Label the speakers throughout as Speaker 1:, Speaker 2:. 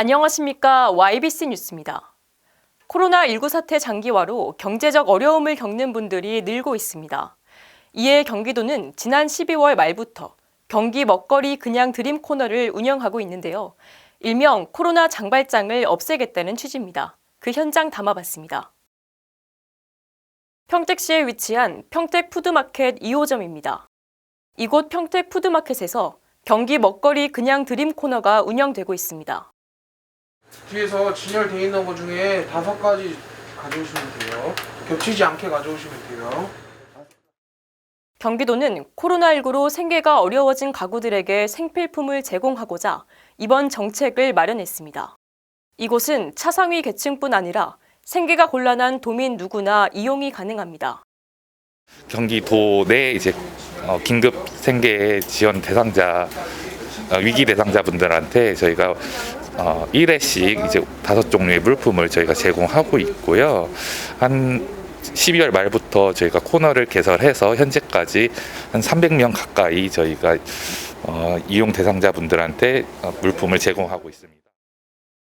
Speaker 1: 안녕하십니까. YBC 뉴스입니다. 코로나19 사태 장기화로 경제적 어려움을 겪는 분들이 늘고 있습니다. 이에 경기도는 지난 12월 말부터 경기 먹거리 그냥 드림 코너를 운영하고 있는데요. 일명 코로나 장발장을 없애겠다는 취지입니다. 그 현장 담아봤습니다. 평택시에 위치한 평택 푸드마켓 2호점입니다. 이곳 평택 푸드마켓에서 경기 먹거리 그냥 드림 코너가 운영되고 있습니다.
Speaker 2: 뒤에서 진열되어 있는 것 중에 다섯 가지 가져오시면 돼요. 겹치지 않게 가져오시면 돼요.
Speaker 1: 경기도는 코로나19로 생계가 어려워진 가구들에게 생필품을 제공하고자 이번 정책을 마련했습니다. 이곳은 차상위 계층뿐 아니라 생계가 곤란한 도민 누구나 이용이 가능합니다.
Speaker 3: 경기도 내 이제 어, 긴급 생계 지원 대상자 어, 위기 대상자분들한테 저희가 어, 1회씩 이제 다섯 종류의 물품을 저희가 제공하고 있고요. 한 12월 말부터 저희가 코너를 개설해서 현재까지 한 300명 가까이 저희가 어, 이용 대상자분들한테 어, 물품을 제공하고 있습니다.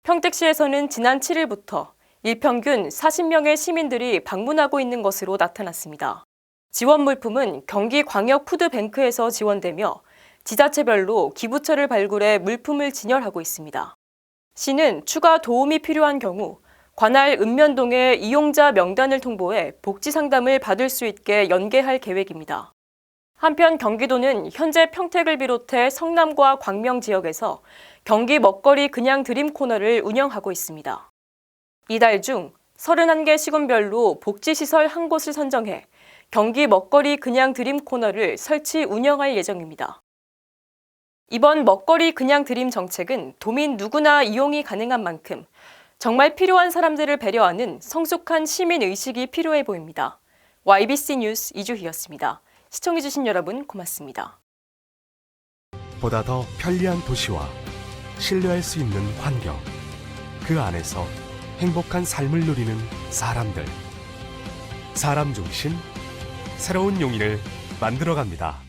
Speaker 1: 평택시에서는 지난 7일부터 일평균 40명의 시민들이 방문하고 있는 것으로 나타났습니다. 지원 물품은 경기 광역 푸드뱅크에서 지원되며 지자체별로 기부처를 발굴해 물품을 진열하고 있습니다. 시는 추가 도움이 필요한 경우 관할 읍면동의 이용자 명단을 통보해 복지 상담을 받을 수 있게 연계할 계획입니다. 한편 경기도는 현재 평택을 비롯해 성남과 광명 지역에서 경기 먹거리 그냥 드림 코너를 운영하고 있습니다. 이달 중 31개 시군별로 복지시설 한 곳을 선정해 경기 먹거리 그냥 드림 코너를 설치 운영할 예정입니다. 이번 먹거리 그냥 드림 정책은 도민 누구나 이용이 가능한 만큼 정말 필요한 사람들을 배려하는 성숙한 시민 의식이 필요해 보입니다. YBC 뉴스 이주희였습니다. 시청해주신 여러분 고맙습니다.
Speaker 4: 보다 더 편리한 도시와 신뢰할 수 있는 환경, 그 안에서 행복한 삶을 누리는 사람들. 사람 중심, 새로운 용인을 만들어갑니다.